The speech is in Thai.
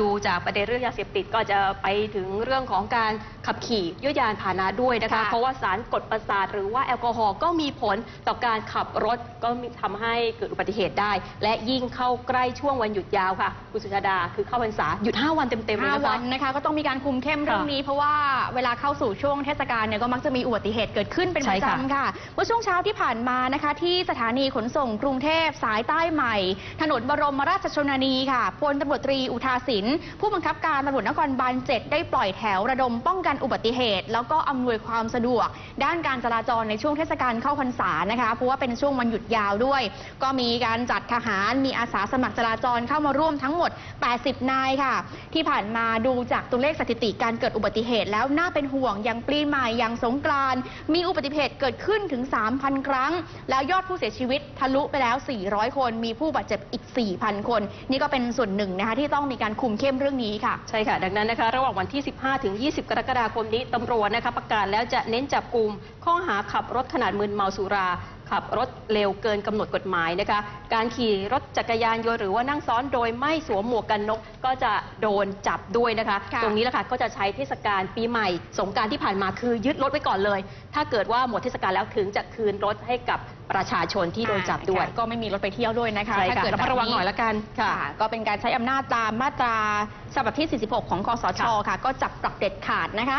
ดูจากประเด็นเรื่องยาเสพติดก็จะไปถึงเรื่องของการขับขี่ยวดยานพาหนะด้วยนะคะ ค่ะเพราะว่าสารกดประสาทหรือว่าแอลกอฮอล์ก็มีผลต่อการขับรถก็มีทำให้เกิดอุบัติเหตุได้ และยิ่งเข้าใกล้ช่วงวันหยุดยาวค่ะ คุณสุชาดาคือเข้าพรรษาหยุด 5 วันเต็มๆเลยห้านะคะ วันนะคะก็ต้องมีการคุมเข้มเรื่องค่ะนี้ เพราะว่าเวลาเข้าสู่ช่วงเทศกาลเนี่ยก็มักจะมีอุบัติเหตุเกิดขึ้นเป็นปใช่ระค่ะจำค่ะ เมื่อช่วงเช้าที่ผ่านมานะคะ ที่สถานีขนส่งกรุงเทพสายใต้ใหม่ ถนนบรมราชชนนีค่ะพลตำรวจตรีอุทาสินผู้บังคับการตำรวจนครบาลเจ็ดได้ปล่อยแถวระดมป้องกันอุบัติเหตุ แล้วก็อำนวยความสะดวก ด้านการจราจรในช่วงเทศกาลเข้าพรรษานะคะเพราะว่าเป็นช่วงวันหยุดยาวด้วย ก็มีการจัดทหารมีอาสาสมัครจราจรเข้ามาร่วมทั้งหมด 80 นายค่ะ ที่ผ่านมาดูจากตัวเลขสถิติการเกิดอุบัติเหตุแล้วน่าเป็นห่วงอย่างปีใหม่อย่างสงกรานต์มีอุบัติเหตุเกิดขึ้นถึง 3,000 ครั้ง แล้วยอดผู้เสียชีวิตทะลุไปแล้ว 400 คน มีผู้บาดเจ็บอีก 4,000 คน นี่ก็เป็นส่วนหนึ่งนะคะที่ต้องมีการคุมเข้มเรื่องนี้ค่ะ ใช่ค่ะ ดังนั้นนะคะ ระหว่างวันที่ 15 ถึง 20 กรกฎาคมนี้ตำรวจนะคะประกาศแล้วจะเน้นจับกลุ่มข้อหาขับรถขนาดมึนเมาสุรา ขับรถเร็วเกินกำหนดกฎหมายนะคะ การขี่รถจักรยานยนต์หรือว่านั่งซ้อนโดยไม่สวมหมวกกันน็อกก็จะโดนจับด้วยนะคะ ค่ะ ตรงนี้แหละค่ะก็จะใช้เทศกาลปีใหม่ สงกรารที่ผ่านมาคือยึดรถไว้ก่อนเลย ถ้าเกิดว่าหมดเทศกาลแล้วถึงจะคืนรถให้กับประชาชนที่โดนจับด้วย ค่ะก็ไม่มีรถไปเที่ยวด้วยนะคะใช่ถ้าค่ะเกิดระมัดระวังแบบหน่อยละกันค่ะ ค่ะ ก็เป็นการใช้อำนาจตามมาตราฉบับที่ 46 ของคอสชค่ะ ก็จับปรับเด็ดขาดนะคะ